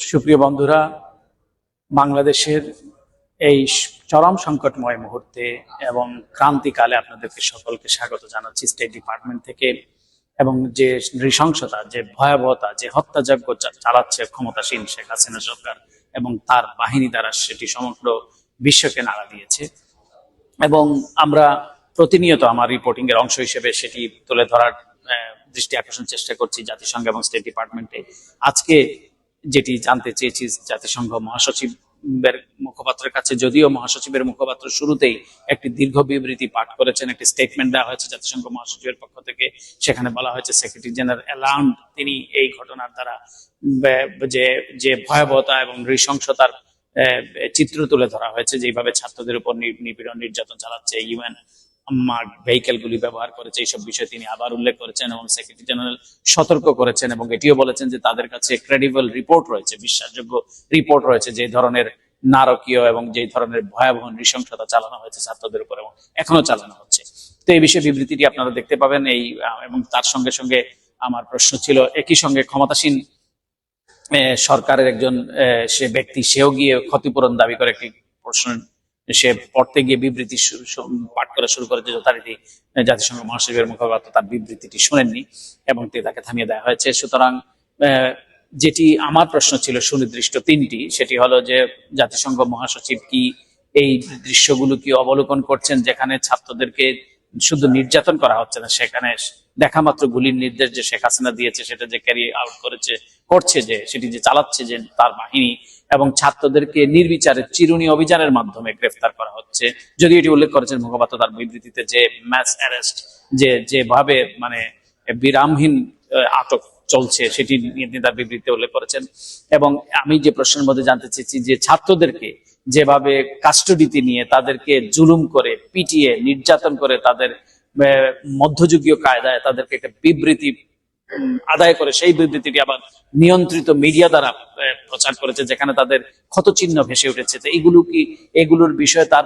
সুপ্রিয় বন্ধুরা, বাংলাদেশের এই চরম সংকটময় মুহূর্তে এবং ক্রান্তিকালে আপনাদেরকে সকলকে স্বাগত জানাচ্ছি স্টেট ডিপার্টমেন্ট থেকে এবং যে নৃশংসতা, যে ভয়াবহতা, যে হত্যাযজ্ঞ চালাচ্ছে ক্ষমতাসীন শেখ হাসিনা সরকার এবং তার বাহিনী দ্বারা সেটি সমগ্র বিশ্বকে নাড়া দিয়েছে এবং আমরা প্রতিনিয়ত আমার রিপোর্টিং এর অংশ হিসেবে সেটি তুলে ধরার দৃষ্টি আকর্ষণ চেষ্টা করছি জাতিসংঘ এবং স্টেট ডিপার্টমেন্টে আজকে যেটি জানতে চেয়েছি জাতিসংঘ মহাসচিবের মুখপাত্রের কাছে, যদিও মহাসচিবের মুখপাত্র শুরুতেই একটি দীর্ঘ বিবৃতি পাঠ করেছেন, একটি স্টেটমেন্ট দেওয়া হয়েছে জাতিসংঘ মহাসচিবের পক্ষ থেকে। সেখানে বলা হয়েছে সেক্রেটারি জেনারেল অ্যালাউন্ড তিনি এই ঘটনার দ্বারা যে যে ভয়াবহতা এবং নৃশংসতার চিত্র তুলে ধরা হয়েছে যেভাবে ছাত্রদের উপর নিপীড়ন নির্যাতন চালাচ্ছে ইউএন মার্ক ভেহিকেল গুলি ব্যবহার করেছে, এইসব বিষয়ে তিনি আবার উল্লেখ করেছেন এবং সেক্রেটারি জেনারেল সতর্ক করেছেন এবং এটিও বলেছেন যে তাদের কাছে ক্রেডিবল রিপোর্ট রয়েছে, বিশ্বাসযোগ্য রিপোর্ট রয়েছে যে ধরনের নারকীয় এবং যে ধরনের ভয়াবহ নৃশংসতা চালানো হয়েছে ছাত্রদের উপর এবং এখনও চালানো হচ্ছে। তো এই বিষয়ে বিবৃতিটি আপনারা দেখতে পাবেন, এই এবং তার সঙ্গে সঙ্গে আমার প্রশ্ন ছিল, একই সঙ্গে ক্ষমতাসীন সরকারের একজন সে ব্যক্তি, সেও গিয়ে ক্ষতিপূরণ দাবি করে একটি প্রশ্ন সে পড়তে গিয়ে বিবৃতি পাঠ করা শুরু করেছে যথারীতি জাতিসংঘ মহাসচিবের মুখপাত্র তার বিবৃতিটি শোনেননি এবং তাকে থামিয়ে দেওয়া হয়েছে। সুতরাং যেটি আমার প্রশ্ন ছিল সুনির্দিষ্ট তিনটি, সেটি হলো যে জাতিসংঘ মহাসচিব কি এই দৃশ্যগুলো কি অবলোকন করছেন যেখানে ছাত্রদেরকে শুধু নির্যাতন করা হচ্ছে না, সেখানে দেখা মাত্র গুলির নির্দেশ যে শেখ হাসিনা দিয়েছে, সেটা যে ক্যারি আউট করেছে, করছে যে, সেটি যে চালাচ্ছে যে তার বাহিনী এবং ছাত্রদেরকে নির্বিচারে চিরুনি অভিযানের মাধ্যমে গ্রেফতার করা হচ্ছে। যদি এটি উল্লেখ করেছেন মুখপাত্র তার বিবৃতিতে যে ম্যাস অ্যারেস্ট যে, যেভাবে মানে বিরামহীন আটক চলছে সেটি নিয়ে তার বিবৃতিতে উল্লেখ করেছেন। এবং আমি যে প্রশ্নের মধ্যে জানতে চেয়েছি যে ছাত্রদেরকে যেভাবে কাস্টডিতে নিয়ে তাদেরকে জুলুম করে, পিটিয়ে, নির্যাতন করে তাদের মধ্যযুগীয় কায়দায় তাদেরকে একটা বিবৃতি আদায় করে, সেই বিবৃতিটি আবার নিয়ন্ত্রিত মিডিয়া দ্বারা প্রচার করেছে, যেখানে তাদের ক্ষতচিহ্ন ভেসে উঠেছে। তো এইগুলো কি, এগুলোর বিষয়ে তার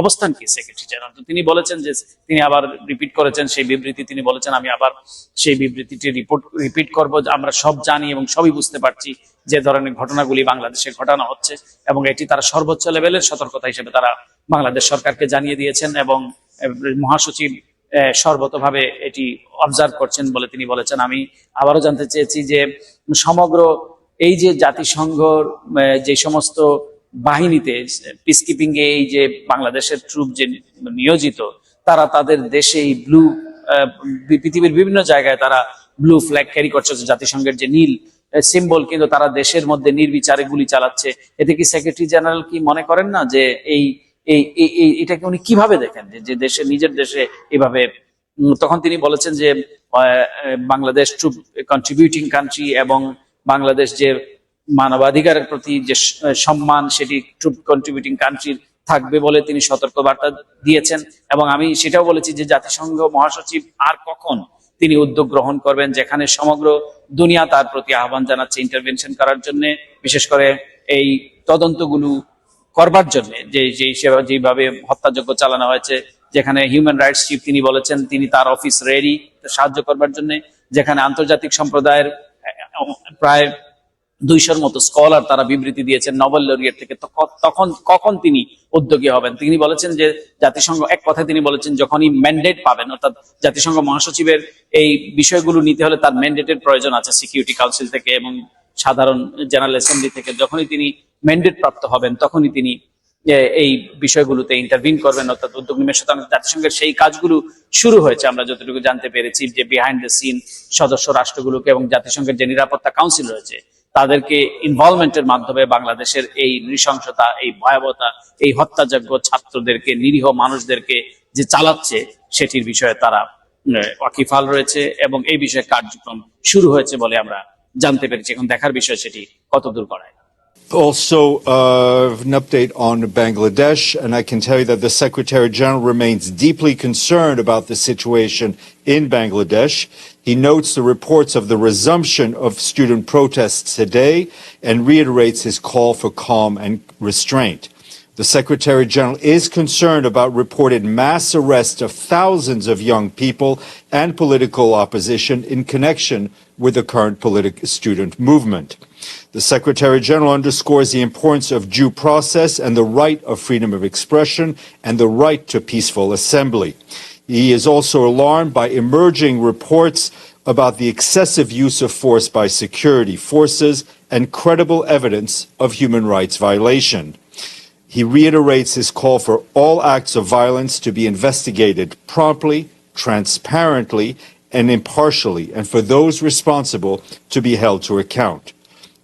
অবস্থান কি সেক্রেটারি জেনারেল তিনি বলেছেন যে, তিনি আবার রিপিট করেছেন সেই বিবৃতি, তিনি বলেছেন, আমি আবার সেই বিবৃতিটি রিপোর্ট রিপিট করব, আমরা সব জানি এবং সবই বুঝতে পারছি যে ধরনের ঘটনাগুলি বাংলাদেশে ঘটানো হচ্ছে এবং এটি তারা সর্বোচ্চ লেভেলের সতর্কতা হিসেবে তারা বাংলাদেশ সরকারকে জানিয়ে দিয়েছেন এবং মহাসচিব সর্বতভাবে এটি অবজার্ভ করছেন বলে তিনি বলেছেন। আমি আবারও জানতে চেয়েছি যে সমগ্র এই যে জাতিসংঘ যে সমস্ত বাহিনীতে পিস কিপিং এ এই যে বাংলাদেশের ট্রুপ যে নিয়োজিত, তারা তাদের দেশে এই ব্লু পৃথিবীর বিভিন্ন জায়গায় তারা ব্লু ফ্ল্যাগ ক্যারি করছে জাতিসংঘের যে নীল সিম্বল কিন্তু তারা দেশের মধ্যে নির্বিচারে গুলি চালাচ্ছে। এতে কি সেক্রেটারি জেনারেল কি মনে করেন না যে এই এই এটাকে উনি কীভাবে দেখেন? যে- দেশে, নিজের দেশে এভাবে তখন তিনি বলেছেন যে বাংলাদেশ ট্রুপ কন্ট্রিবিউটিং কান্ট্রি এবং বাংলাদেশ যে মানবাধিকারের প্রতি যে সম্মান, সেটি ট্রুপ কন্ট্রিবিউটিং কান্ট্রির থাকবে বলে তিনি সতর্কবার্তা দিয়েছেন। এবং আমি সেটাও বলেছি যে, জাতিসংঘ মহাসচিব আর কখন তিনি উদ্যোগ গ্রহণ করবেন, যেখানে সমগ্র দুনিয়া তার প্রতি আহ্বান জানাচ্ছে ইন্টারভেনশন করার জন্য। বিশেষ করে এই তদন্তগুলো করবার জন্য, যে যে, সেবা যেভাবে হত্যাযজ্ঞ চালানো হয়েছে, যেখানে হিউম্যান রাইটস চিফ তিনি বলেছেন, তিনি তার অফিস রেডি সাহায্য করবার জন্য, যেখানে আন্তর্জাতিক সম্প্রদায়ের প্রায় দুইশোর মতো স্কলার তারা বিবৃতি দিয়েছেন নোবেল লরিয়েট থেকে তখন, কখন তিনি উদ্যোগী হবেন? তিনি বলেছেন যে, জাতিসংঘ, এক কথায় তিনি বলেছেন, যখনই ম্যান্ডেট পাবেন, অর্থাৎ জাতিসংঘ মহাসচিবের এই বিষয়গুলো নিতে হলে তার ম্যান্ডেটের প্রয়োজন আছে সিকিউরিটি কাউন্সিল থেকে এবং সাধারণ জেনারেল অ্যাসেম্বলি থেকে যখনই তিনি ম্যান্ডেট প্রাপ্ত হবেন, তখনই তিনি এই বিষয়গুলোতে ইন্টারভিন করবেন, অর্থাৎ উদ্যোগ সুতরাং জাতিসংঘের সেই কাজগুলো শুরু হয়েছে, আমরা যতটুকু জানতে পেরেছি যে বিহাইন্ড দ্য সিন সদস্য রাষ্ট্রগুলোকে এবং জাতিসংঘের যে নিরাপত্তা কাউন্সিল রয়েছে, তাদেরকে ইনভলভমেন্টের মাধ্যমে বাংলাদেশের এই নৃশংসতা, এই ভয়াবহতা, এই হত্যাযজ্ঞ ছাত্রদেরকে, নিরীহ মানুষদেরকে যে চালাচ্ছে, সেটির বিষয়ে তারা ওয়াকিফাল রয়েছে এবং এই বিষয়ে কার্যক্রম শুরু হয়েছে বলে আমরা জানতে পেরেছি এখন দেখার বিষয় সেটি কতদূর করায় Also, uh, an update on Bangladesh, and I can tell you that the Secretary General remains deeply concerned about the situation in Bangladesh. He notes the reports of the resumption of student protests today and reiterates his call for calm and restraint. The Secretary General is concerned about reported mass arrest of thousands of young people and political opposition in connection with the current politic student movement. The Secretary General underscores the importance of due process and the right of freedom of expression and the right to peaceful assembly. He is also alarmed by emerging reports about the excessive use of force by security forces and credible evidence of human rights violation. He reiterates his call for all acts of violence to be investigated promptly, transparently, and impartially, and for those responsible to be held to account.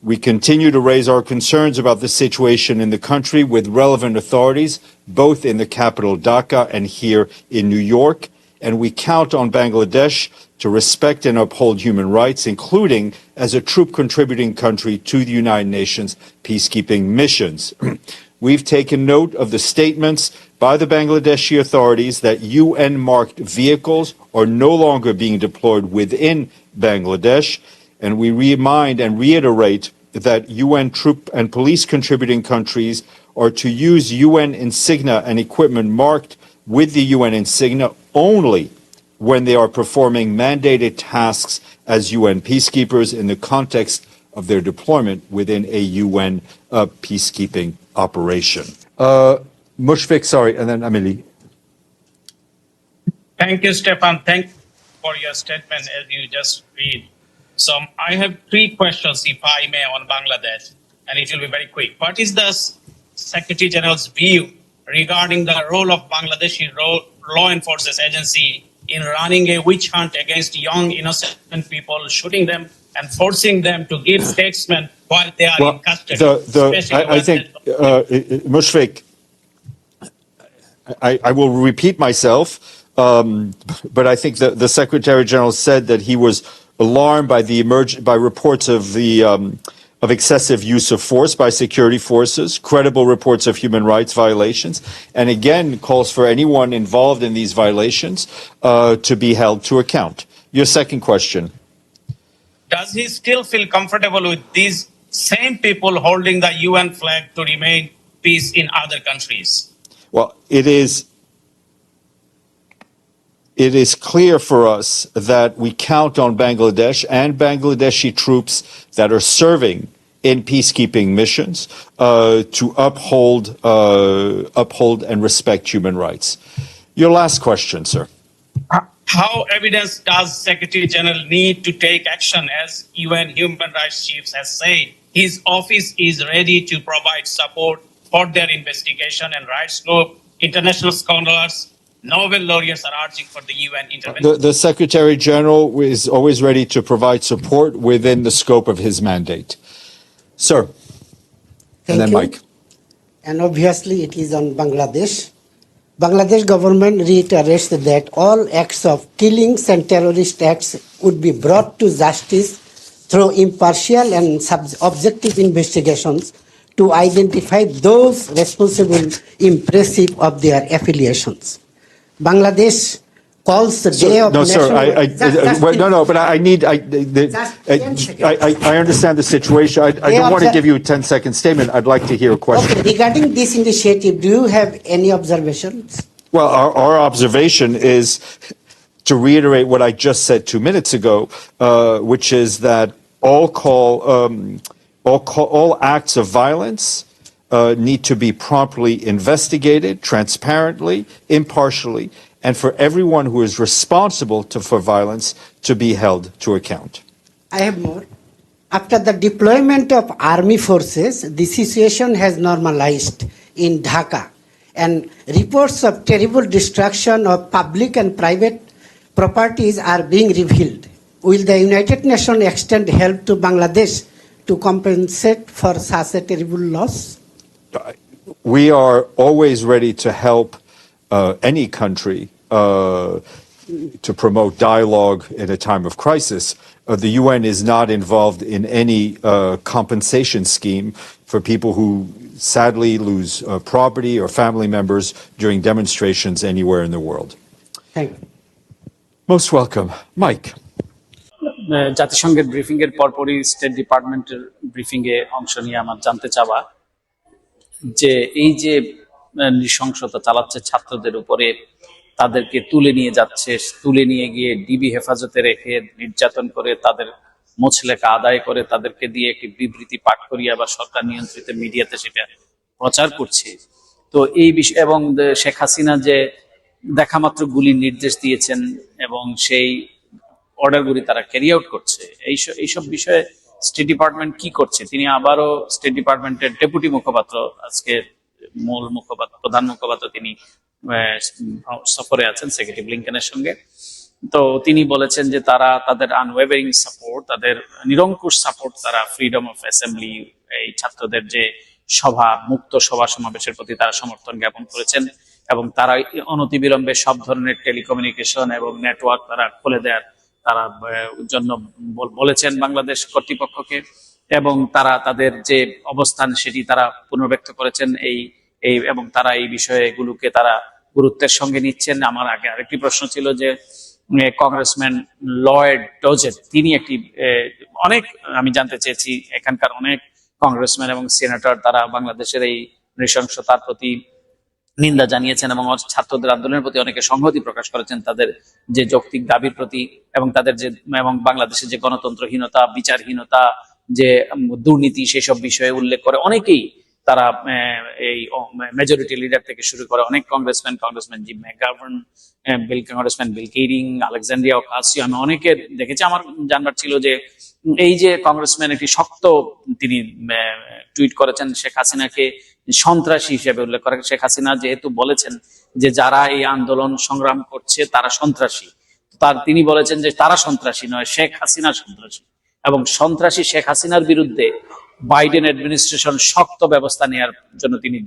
We continue to raise our concerns about the situation in the country with relevant authorities, both in the capital Dhaka and here in New York, and we count on Bangladesh to respect and uphold human rights, including as a troop contributing country to the United Nations peacekeeping missions. We've taken note of the statements by the Bangladeshi authorities that UN marked vehicles are no longer being deployed within Bangladesh, and we remind and reiterate that UN troop and police contributing countries are to use UN insignia and equipment marked with the UN insignia only when they are performing mandated tasks as UN peacekeepers in the context of their deployment within a UN uh, peacekeeping operation. Uh, Mushfik, sorry, and then Amelie. Thank you, Stefan. Thank for your statement as you just read. So I have three questions, if I may, on Bangladesh, and it will be very quick. What is the Secretary General's view regarding the role of Bangladeshi law enforcement agency in running a witch hunt against young innocent people, shooting them and forcing them to give statements while they are in custody? the, the, I, I think, uh, Mushfik, I, I will repeat myself, um, but I think the, the Secretary General said that he was alarmed by the by reports of the, um, of excessive use of force by security forces, credible reports of human rights violations, and again calls for anyone involved in these violations, uh, to be held to account. Your second question. Does he still feel comfortable with these same people holding the UN flag to remain peace in other countries? Well, it is it is clear for us that we count on Bangladesh and Bangladeshi troops that are serving in peacekeeping missions uh, to uphold uh, uphold and respect human rights. Your last question, sir. How evidence does Secretary General need to take action as UN human rights chiefs has said his office is ready to provide support for their investigation and rights group, international scholars, Nobel laureates are urging for the UN intervention. The, the Secretary General is always ready to provide support within the scope of his mandate. Sir, Thank and then you. Mike. And obviously it is on Bangladesh. Bangladesh government reiterates that all acts of killings and terrorist acts would be brought to justice through impartial and objective investigations to identify those responsible impressive of their affiliations. Bangladesh calls the day of No, sir, I, I, just no, no, but I I need, I, the- I, 10. I, I- I understand the situation. I, I They don't want to observe- give you a 10-second statement. I'd like to hear a question. Okay, regarding this initiative, do you have any observations? Well, our, our observation is to reiterate what I just said two minutes ago, uh, which is that all call, um, all call, all acts of violence uh, need to be promptly investigated, transparently, impartially, and for everyone who is responsible to, for violence to be held to account. I have more. After the deployment of army forces, the situation has normalized in Dhaka, and reports of terrible destruction of public and private properties are being revealed. Will the United Nations extend help to Bangladesh to compensate for such a terrible loss? we are always ready to help any country uh, to promote dialogue in a time of crisis. Uh, the UN is not involved in any uh, compensation scheme for people who sadly lose uh, property or family members during demonstrations anywhere in the world. Thank you. Most welcome. Mike. আহ, জাতিসংঘের briefing এর পরপরই state ডিপার্টমেন্টের briefing এ অংশ নিয়ে আমার জানতে চাওয়া যে এই যে আহ, নৃশংসতা চালাচ্ছে ছাত্রদের উপরে। তাদেরকে তুলে নিয়ে যাচ্ছে, তুলে নিয়ে গিয়ে ডিবি হেফাজতে রেখে নির্যাতন করে তাদের মোছলেখা আদায় করে তাদেরকে দিয়ে একটি বিবৃতি পাঠ করিয়ে আবার সরকার নিয়ন্ত্রিত মিডিয়াতে সেটা প্রচার করছে। তো এই বিষয় এবং শেখ হাসিনা যে দেখা মাত্র গুলির নির্দেশ দিয়েছেন এবং সেই অর্ডারগুলি তারা ক্যারি আউট করছে এইসব এইসব বিষয়ে স্টেট ডিপার্টমেন্ট কি করছে? তিনি আবারও স্টেট ডিপার্টমেন্টের ডেপুটি মুখপাত্র আজকে মূল মুখপাত্র প্রধান মুখপাত্র তিনি সফরে আছেন, সেক্রেটারি ব্লিংকেনের সঙ্গে। তো তিনি বলেছেন যে তারা তাদের আনওয়েভারিং সাপোর্ট তাদের নিরঙ্কুশ সাপোর্ট তারা ফ্রিডম অফ অ্যাসেম্বলি এই ছাত্রদের যে সভা, মুক্ত সভা সমাবেশের প্রতি তারা সমর্থন জ্ঞাপন করেছেন এবং তারা অনতিবিলম্বে সব ধরনের টেলিকমিউনিকেশন এবং নেটওয়ার্ক তারা খুলে দেওয়ার, তারা জন্য বলেছেন বাংলাদেশ কর্তৃপক্ষকে। এবং তারা তাদের যে অবস্থান সেটি তারা পুনর্ব্যক্ত করেছেন এই এই এবং তারা এই বিষয়গুলোকে তারা গুরুত্বের সঙ্গে নিচ্ছেন। আমার আগে আরেকটি প্রশ্ন ছিল যে কংগ্রেসম্যান লয়েড ডোজেট তিনি একটি অনেক, আমি জানতে চেয়েছি এখানকার অনেক কংগ্রেসম্যান এবং সিনেটর তারা বাংলাদেশের এই নৃশংসতার প্রতি নিন্দা জানিয়েছেন এবং ছাত্রদের আন্দোলনের প্রতি অনেকে সংহতি প্রকাশ করেছেন তাদের যে যৌক্তিক দাবির প্রতি এবং তাদের যে, এবং বাংলাদেশের যে গণতন্ত্রহীনতা, বিচারহীনতা, যে দুর্নীতি সেসব বিষয়ে উল্লেখ করে অনেকেই তারা এই মেজরিটি লিডার থেকে শুরু করে অনেক congressman congressman Jim McGovern Bill congressman Bill Keating Alexandria Ocasio আমি অনেকে দেখেছি, আমার জানবার ছিল যে, এই যে কংগ্রেসম্যান একটি শক্ত তিনি টুইট করেছেন শেখ হাসিনাকে সন্ত্রাসী হিসেবে উল্লেখ করে শেখ হাসিনা যেহেতু বলেছেন যে যারা এই আন্দোলন সংগ্রাম করছে তারা সন্ত্রাসী। তার, তিনি বলেছেন যে তারা সন্ত্রাসী নয়, শেখ হাসিনা সন্ত্রাসী। এবং সন্ত্রাসী শেখ হাসিনার বিরুদ্ধে বাইডেন অ্যাডমিনিস্ট্রেশন শক্ত ব্যবস্থা নেওয়ার জন্য তিনি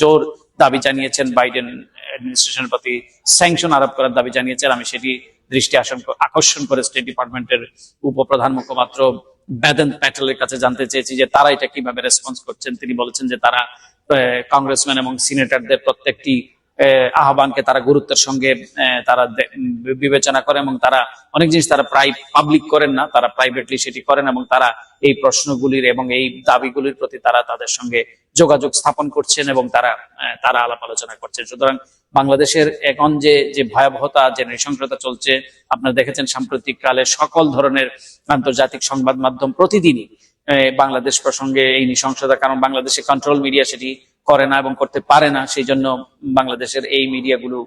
জোর দাবি জানিয়েছেন। বাইডেন অ্যাডমিনিস্ট্রেশনের প্রতি স্যাংশন আরোপ করার দাবি জানিয়েছেন। আমি সেটি দৃষ্টি আকর্ষণ করে স্টেট ডিপার্টমেন্টের উপপ্রধান মুখপাত্র বেদন প্যাটেলের কাছে জানতে চেয়েছি যে তারা এটা কীভাবে রেসপন্স করছেন। তিনি বলেছেন যে তারা কংগ্রেসম্যান এবং সিনেটরদের প্রত্যেকটি আহ্বানকে তারা গুরুত্বের সঙ্গে তারা বিবেচনা করে এবং তারা অনেক জিনিস তারা প্রায় পাবলিক করেন না, তারা প্রাইভেটলি সেটি করেন এবং তারা এই প্রশ্নগুলির এবং এই দাবিগুলির প্রতি তারা তাদের সঙ্গে যোগাযোগ স্থাপন করছেন এবং তারা তারা আলাপ আলোচনা করছেন। সুতরাং বাংলাদেশের এখন যে যে ভয়াবহতা, যে নৃশংসতা চলছে, আপনারা দেখেছেন সাম্প্রতিক কালে সকল ধরনের আন্তর্জাতিক সংবাদ মাধ্যম প্রতিদিনই বাংলাদেশ প্রসঙ্গে এই নৃশংসতা, কারণ বাংলাদেশে কন্ট্রোল মিডিয়া সেটি করে না এবং করতে পারে না সেই জন্য বাংলাদেশের এই মিডিয়াগুলো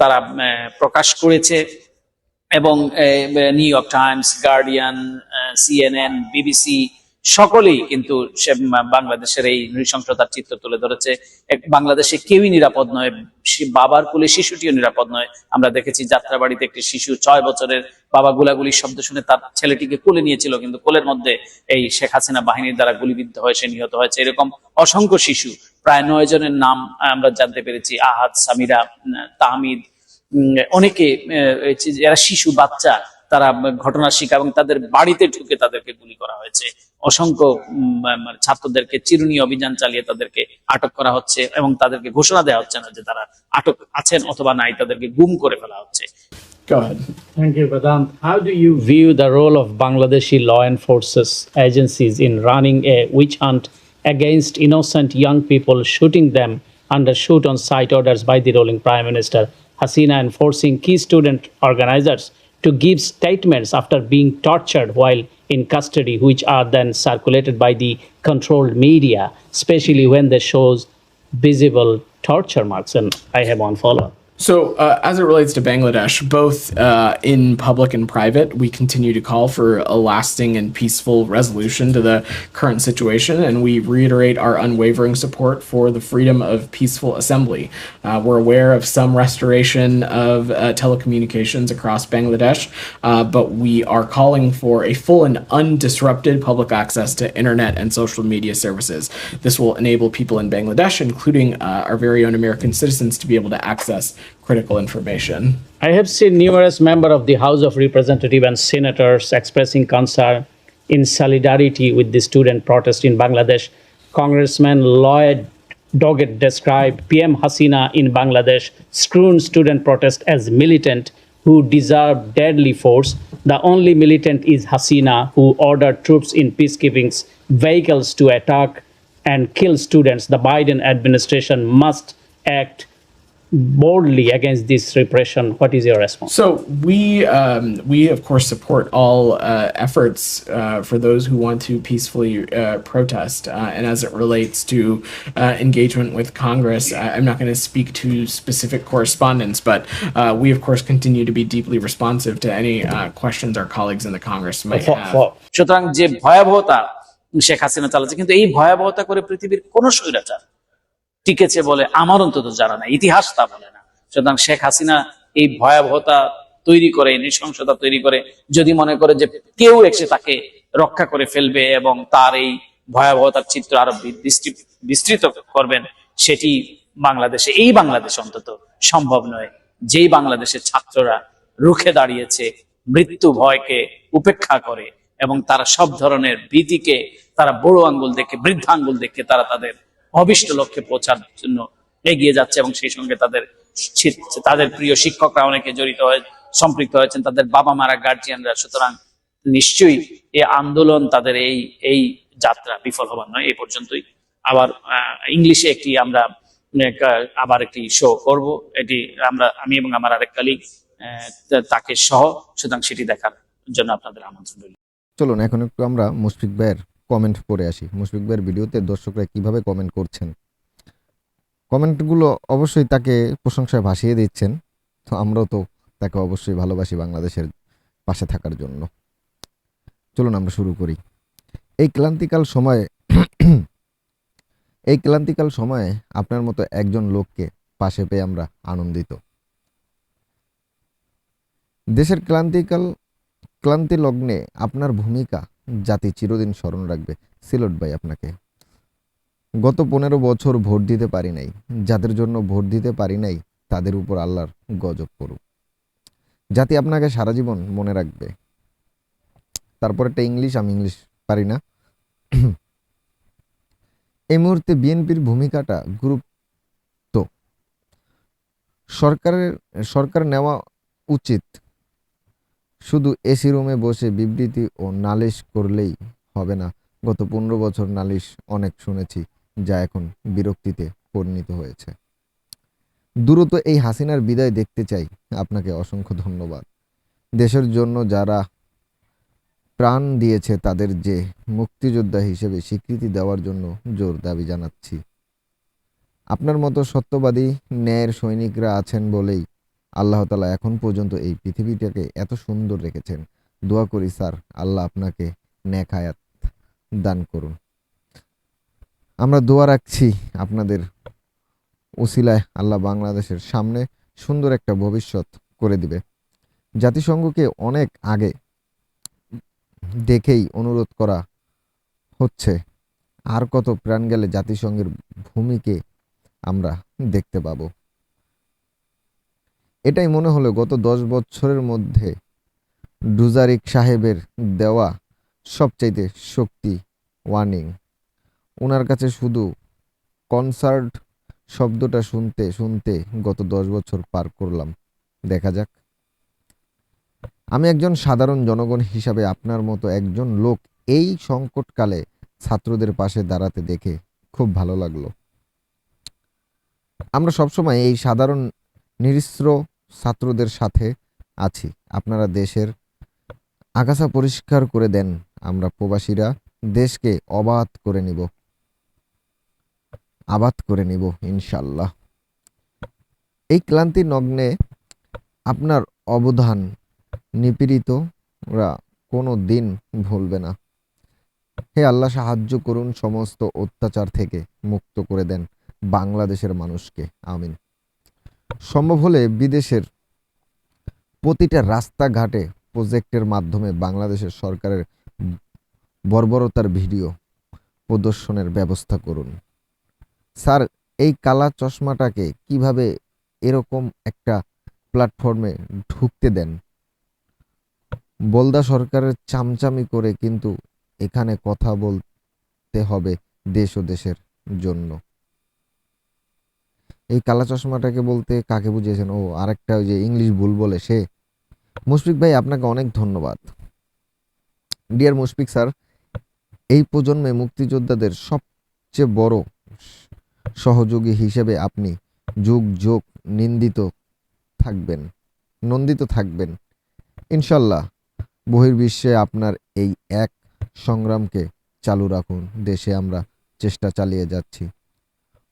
তারা প্রকাশ করেছে এবং New York Times Guardian CNN BBC সকলেই কিন্তু সে বাংলাদেশের এই নৃশংসতার চিত্র তুলে ধরেছে। বাংলাদেশে কেউই নিরাপদ নয় বাবার কোলে শিশুটিও নিরাপদ নয়। আমরা দেখেছি যাত্রাবাড়িতে একটি শিশু ছয় বছরের বাবা গুলাগুলির শব্দ শুনে তার ছেলেটিকে কোলে নিয়েছিল, কিন্তু কোলের মধ্যে এই শেখ হাসিনা বাহিনীর দ্বারা গুলিবিদ্ধ হয়ে সে নিহত হয়েছে। এরকম অসংখ্য শিশু প্রায় নয় জনের নাম আমরা জানতে পেরেছি আহাদ সামিরা তাহমিদ অনেকে যারা শিশু বাচ্চা তারা ঘটনার শিকার এবং তাদের বাড়িতে ঢুকে তাদেরকে গুলি করা হয়েছে অসংখ্য ছাত্রদেরকে চিরুনি অভিযান চালিয়ে তাদেরকে আটক করা হচ্ছে এবং তাদেরকে ঘোষণা দেওয়া হচ্ছে না যে তারা আটক আছেন অথবা নাই তাদেরকে গুম করে ফেলা হচ্ছে Go ahead. Thank you, Vedant. How do you view the role of Bangladeshi law enforcement agencies in running a witch hunt against innocent young people, shooting them under shoot on sight orders by the ruling Prime Minister Hasina, and forcing key student organizers to give statements after being tortured while in custody, which are then circulated by the controlled media, especially when they shows visible torture marks? And I have one follow-up. So, uh, as it relates to Bangladesh, both uh, in public and private, we continue to call for a lasting and peaceful resolution to the current situation, and we reiterate our unwavering support for the freedom of peaceful assembly. Uh, we're aware of some restoration of uh, telecommunications across Bangladesh, uh, but we are calling for a full and undisrupted public access to internet and social media services. This will enable people in Bangladesh, including uh, our very own American citizens, to be able to access critical information. I have seen numerous members of the House of Representatives and senators expressing concern in solidarity with the student protest in Bangladesh. Congressman Lloyd Doggett described PM Hasina in Bangladesh screwed student protest as militant who deserve deadly force. The only militant is Hasina who ordered troops in peacekeeping vehicles to attack and kill students, the Biden administration must act boldly against this repression. What is your response? So we um, we of course support all uh, efforts uh, for those who want to peacefully uh, protest, uh, and as it relates to uh, engagement with Congress, I, I'm not going to speak to specific correspondence, but uh, we of course continue to be deeply responsive to any uh, questions our colleagues in the Congress might For- have. for- সুতরাং যে ভয়াবহতা শেখ হাসিনা চালাচ্ছে কিন্তু এই ভয়াবহতা করে পৃথিবীর কোন স্বৈরাচার টিকেছে বলে আমার অন্তত জানা নাই, ইতিহাস তা বলে না। সুতরাং শেখ হাসিনা এই ভয়াবহতা তৈরি করে নৃশংসতা তৈরি করে, যদি মনে করে যে কেউ এসে তাকে রক্ষা করে ফেলবে এবং তার এই ভয়াবহতার চিত্র আরও বিস্তৃত করবেন, সেটি বাংলাদেশে, এই বাংলাদেশে অন্তত সম্ভব নয়। যেই বাংলাদেশের ছাত্ররা রুখে দাঁড়িয়েছে, মৃত্যু ভয়কে উপেক্ষা করে এবং তারা সব ধরনের ভীতিকে, তারা বড় আঙ্গুল দেখে বৃদ্ধাঙ্গুল দেখে তারা তাদের অভিষ্ট লক্ষ্যে পৌঁছার জন্য এগিয়ে যাচ্ছে এবং সেই সঙ্গে তাদের তাদের প্রিয় শিক্ষকরা অনেকে জড়িত হয়ে সম্পৃক্ত হয়েছেন, তাদের বাবা মারা গার্জিয়ানরা সুতরাং নিশ্চয়ই এই আন্দোলন তাদের এই এই যাত্রা বিফল হবার নয় এই পর্যন্তই। আবার ইংলিশে একটি আমরা আবার একটি শো করব। এটি আমরা, আমি এবং আমার আরেক কালিগ তাকে সহ, সুতরাং সেটি দেখার জন্য আপনাদের আমন্ত্রণ রইল। চলুন, এখন একটু আমরা মুশফিক ভাইয়ের কমেন্ট পড়ে আসি। মুশফিক ভাইয়ের ভিডিওতে দর্শকরা কীভাবে কমেন্ট করছেন? কমেন্টগুলো অবশ্যই তাকে প্রশংসায় ভাসিয়ে দিচ্ছেন। তো আমরাও তো তাকে অবশ্যই ভালোবাসি বাংলাদেশের পাশে থাকার জন্য। চলুন আমরা শুরু করি। এই ক্লান্তিকাল সময়ে, এই ক্লান্তিকাল সময়ে আপনার মতো একজন লোককে পাশে পেয়ে আমরা আনন্দিত। দেশের ক্লান্তিকাল, ক্লান্তি লগ্নে আপনার ভূমিকা জাতি চিরদিন স্মরণ রাখবে। সিলট ভাই আপনাকে। গত পনেরো বছর ভোট দিতে পারি নাই। যাদের জন্য ভোট দিতে পারি নাই, তাদের উপর আল্লাহর গজব করুক জাতি আপনাকে সারা জীবন মনে রাখবে। তারপর একটা ইংলিশ, আমি ইংলিশ পারি না। এই মুহূর্তে বিএনপির ভূমিকাটা গুরুত্ব। সরকারের, সরকার নেওয়া উচিত। শুধু এসি রুমে বসে বিবৃতি ও নালিশ করলেই হবে না। গত পনেরো বছর নালিশ অনেক শুনেছি, যা এখন বিরক্তিতে পরিণত হয়েছে। দ্রুত এই হাসিনার বিদায় দেখতে চাই। আপনাকে অসংখ্য ধন্যবাদ। দেশের জন্য যারা প্রাণ দিয়েছে, তাদের যে মুক্তিযোদ্ধা হিসেবে স্বীকৃতি দেওয়ার জন্য জোর দাবি জানাচ্ছি। আপনার মতো সত্যবাদী, ন্যায়ের সৈনিকরা আছেন বলেই আল্লাহ তালা এখন পর্যন্ত এই পৃথিবীটাকে এত সুন্দর রেখেছেন। দোয়া করি, স্যার, আল্লাহ আপনাকে ন্যাক দান করুন। আমরা দোয়া রাখছি আপনাদের উসিলায় আল্লাহ বাংলাদেশের সামনে সুন্দর একটা ভবিষ্যৎ করে দিবে। জাতিসংঘকে অনেক আগে দেখেই অনুরোধ করা হচ্ছে, আর কত প্রাণ গেলে জাতিসংঘের ভূমিকে আমরা দেখতে পাবো। এটাই মনে হলো গত দশ বছরের মধ্যে ডুজারিক সাহেবের দেওয়া সবচাইতে শক্তি ওয়ার্নিং ওনার কাছে শুধু কনসার্ট শব্দটা শুনতে শুনতে গত দশ বছর পার করলাম। দেখা যাক। আমি একজন সাধারণ জনগণ হিসাবে আপনার মতো একজন লোক এই সংকটকালে ছাত্রদের পাশে দাঁড়াতে দেখে খুব ভালো লাগল। আমরা সবসময় এই সাধারণ নিরিস্র ছাত্রদের সাথে আছি। আপনারা দেশের আগাছা পরিষ্কার করে দেন, আমরা প্রবাসীরা দেশকে অবাধ করে নিব। আবাদ করে নিব ইনশাল্লাহ এই ক্লান্তি নগ্নে আপনার অবদান নিপীড়িতরা কোনো দিন ভুলবে না। হে আল্লাহ, সাহায্য করুন সমস্ত অত্যাচার থেকে মুক্ত করে দেন বাংলাদেশের মানুষকে। আমিন। সম্ভব হলে বিদেশের প্রতিটা রাস্তাঘাটে প্রজেক্টের মাধ্যমে বাংলাদেশের সরকারের বর্বরতার ভিডিও প্রদর্শনের ব্যবস্থা করুন। স্যার, এই কালা চশমাটাকে কীভাবে এরকম একটা প্ল্যাটফর্মে ঢুকতে দেন? বলদা সরকারের চামচামি করে কিন্তু এখানে কথা বলতে হবে দেশ ও দেশের জন্য। এই কালা চশমাটাকে বলতে কাকে বুঝিয়েছেন? ও, আরেকটা ওই যে ইংলিশ ভুল বলে সে। মুশফিক ভাই, আপনাকে অনেক ধন্যবাদ। ডিয়ার মুশফিক স্যার, এই প্রজন্মে মুক্তিযোদ্ধাদের সবচেয়ে বড় সহযোগী হিসেবে আপনি যুগ যুগ নিন্দিত থাকবেন, নন্দিত থাকবেন। ইনশাল্লাহ বহির্বিশ্বে আপনার এই এক সংগ্রামকে চালু রাখুন। দেশে আমরা চেষ্টা চালিয়ে যাচ্ছি।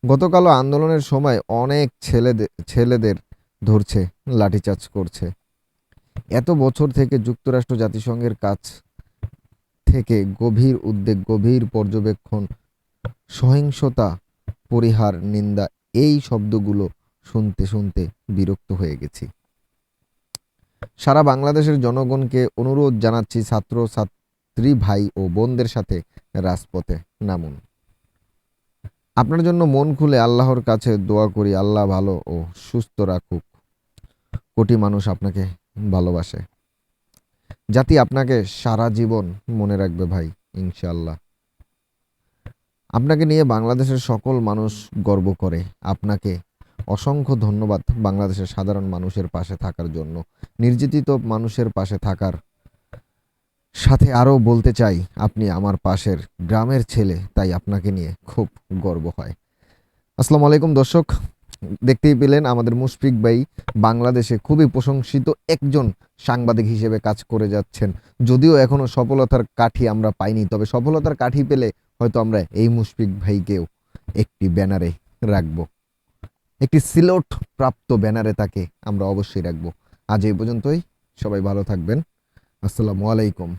গতকালও আন্দোলনের সময় অনেক ছেলেদের ছেলেদের ধরছে, লাঠিচার্জ করছে। এত বছর থেকে যুক্তরাষ্ট্র জাতিসংঘের কাছ থেকে গভীর উদ্বেগ, গভীর পর্যবেক্ষণ, সহিংসতা, পরিহার, নিন্দা, এই শব্দগুলো শুনতে শুনতে বিরক্ত হয়ে গেছি। সারা বাংলাদেশের জনগণকে অনুরোধ জানাচ্ছি ছাত্র, ছাত্রী, ভাই ও বোনদের সাথে রাজপথে নামুন। আপনার জন্য মন খুলে আল্লাহর কাছে দোয়া করি, আল্লাহ ভালো ও সুস্থ রাখুক। কোটি মানুষ আপনাকে ভালোবাসে। জাতি আপনাকে সারা জীবন মনে রাখবে ভাই ইনশাল্লাহ আপনাকে নিয়ে বাংলাদেশের সকল মানুষ গর্ব করে। আপনাকে অসংখ্য ধন্যবাদ বাংলাদেশের সাধারণ মানুষের পাশে থাকার জন্য। নির্যাতিত মানুষের পাশে থাকার সাথে আরও বলতে চাই, আপনি আমার পাশের গ্রামের ছেলে, তাই আপনাকে নিয়ে খুব গর্ব হয়। আসসালামু আলাইকুম দর্শক, দেখতেই পেলেন আমাদের মুশফিক ভাই বাংলাদেশে খুবই প্রশংসিত একজন সাংবাদিক হিসেবে কাজ করে যাচ্ছেন। যদিও এখনও সফলতার কাঠি আমরা পাইনি, তবে সফলতার কাঠি পেলে হয়তো আমরা এই মুশফিক ভাইকেও একটি ব্যানারে রাখব। একটি সিলোট প্রাপ্ত ব্যানারে তাকে আমরা অবশ্যই রাখব। আজ এই পর্যন্তই, সবাই ভালো থাকবেন। আসসালামু আলাইকুম।